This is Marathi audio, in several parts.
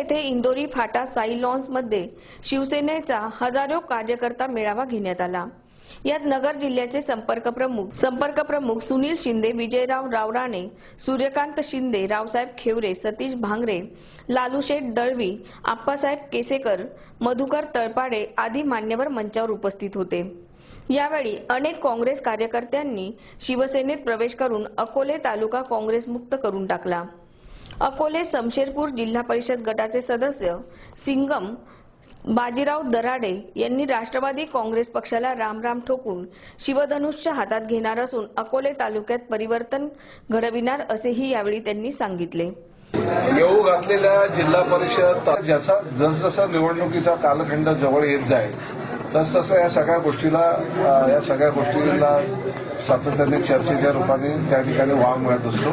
येथे इंदोरी फाटा साई लॉन्समध्ये शिवसेनेचा हजारो कार्यकर्ता मेळावा घेण्यात आला. यात नगर जिल्ह्याचे संपर्क प्रमुख संपर्क प्रमुख सुनील शिंदे विजयराव रावराणे सूर्यकांत शिंदे रावसाहेब खेवरे सतीश भांगरे लालूशेठ दळवी आप्पासाहेब केसेकर मधुकर तळपाडे आदी मान्यवर मंचावर उपस्थित होते. यावेळी अनेक काँग्रेस कार्यकर्त्यांनी शिवसेनेत प्रवेश करून अकोले तालुका काँग्रेस मुक्त करून टाकला. अकोले समशेरपूर जिल्हा परिषद गटाचे सदस्य सिंगम बाजीराव दराडे यांनी राष्ट्रवादी काँग्रेस पक्षाला रामराम ठोकून शिवधनुष्य हातात घेणार असून अकोले तालुक्यात परिवर्तन घडविणार असेही यावेळी त्यांनी सांगितले. येऊ घातलेल्या जिल्हा परिषद जसा जसजसा निवडणुकीचा कालखंड जवळ येत जाईल तसतसं या सगळ्या गोष्टीला या सगळ्या गोष्टीला सातत्याने चर्चेच्या रूपाने त्या ठिकाणी वाव मिळत असतो.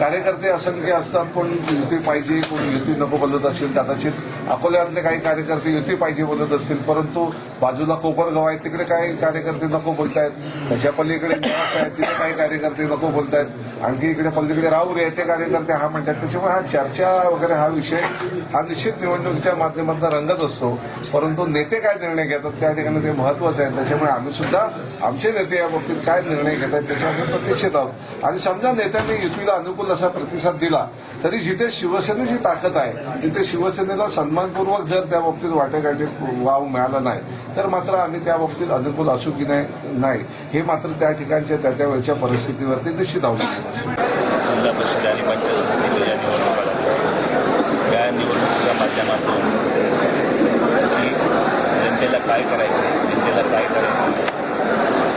कार्यकर्ते असंख्य असतात कोण युती पाहिजे कोण युती नको बोलत असेल कदाचित अकोल्यातले काही कार्यकर्ते युती पाहिजे बोलत असतील परंतु बाजूला कोपरगाव आहे तिकडे काही कार्यकर्ते नको बोलतायत. त्याच्या पलीकडे निवास आहे तिथे काही कार्यकर्ते नको बोलतायत. आणखी इकडे पलीकडे राऊर आहे ते कार्यकर्ते हा म्हणतात. त्याच्यामुळे हा चर्चा वगैरे हा विषय हा निश्चित निवडणुकीच्या माध्यमातून रंगत असतो. परंतु नेते काय निर्णय घेतात? त्या ठिकाणी ते महत्वाचं आहे. त्याच्यामुळे आम्ही सुद्धा आमचे नेते या बाबतीत काय निर्णय घेत आहेत त्याच्या आम्ही प्रतीक्षित आहोत. आणि समजा नेत्यांनी युतीला अनुकूल असा प्रतिसाद दिला तरी जिथे शिवसेनेची ताकद आहे तिथे शिवसेनेला सन्मानपूर्वक जर त्या बाबतीत वाटेघाटे वाव मिळाला नाही तर मात्र आम्ही त्या बाबतीत अनुकूल असू की नाही नाही. हे मात्र त्या ठिकाणच्या त्या त्यावेळच्या परिस्थितीवरती निश्चित अवलंबून जिल्हा परिषद आणि पंचायत समितीच्या निवडणुका या निवडणुकीच्या माध्यमातून काय करायचं आहे जनतेला काय करायचं. नाही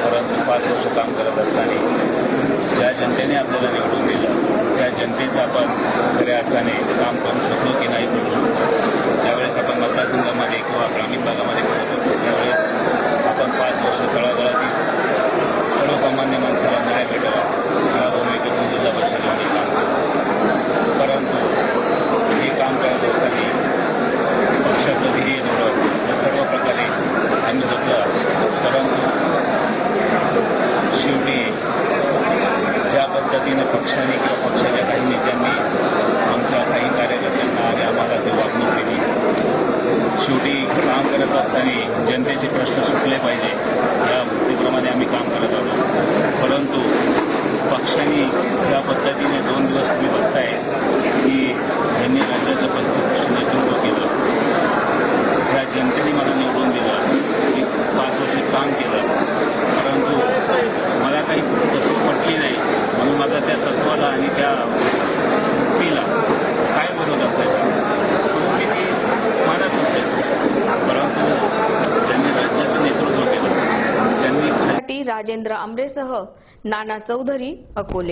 परंतु पाच वर्ष काम करत असताना ज्या जनतेने आपल्याला निवडून दिलं त्या जनतेचं आपण खऱ्या अर्थाने काम करू शकतो की नाही करू शकतो त्यावेळेस आपण मतदारसंघामध्ये किंवा ग्रामीण भागामध्ये करत होतो त्यावेळेस आपण पाच वर्ष तळागाळातील सर्वसामान्य माणसाला न्याय भेटावा या भूमिकेतून जिल्हा परिषदेने काम केलं परंतु हे काम करत असताना पक्षाचं ध्येय धोरण हे सर्व प्रकारे आम्ही जपलं परंतु शेवटी ज्या पद्धतीनं पक्षाने किंवा पक्षाच्या काही नेत्यांनी आमच्या काही कार्यकर्त्यांना आणि आम्हाला ती वागणूक दिली शेवटी काम करत जनतेचे प्रश्न सुटले पाहिजे. या वृत्तीप्रमाणे आम्ही काम करत आहोत. परंतु पक्षांनी ज्या पद्धतीने दोन दिवस तुम्ही बघताय की त्यांनी राज्याचं पस्तीस वर्ष नेतृत्व केलं ज्या जनतेने मला निवडून दिलं मी पाच वर्ष काम केलं परंतु मला काही तत्व पटली नाही म्हणून माझा त्या तत्वाला आणि त्या वृत्तीला काय विरोध असायचा म्हणून मी ती मानत नसायचो परंतु त्यांनी राज्याचं नेतृत्व केलं त्यांनी खाली राजेंद्र आमरेसह नाना चौधरी अकोले.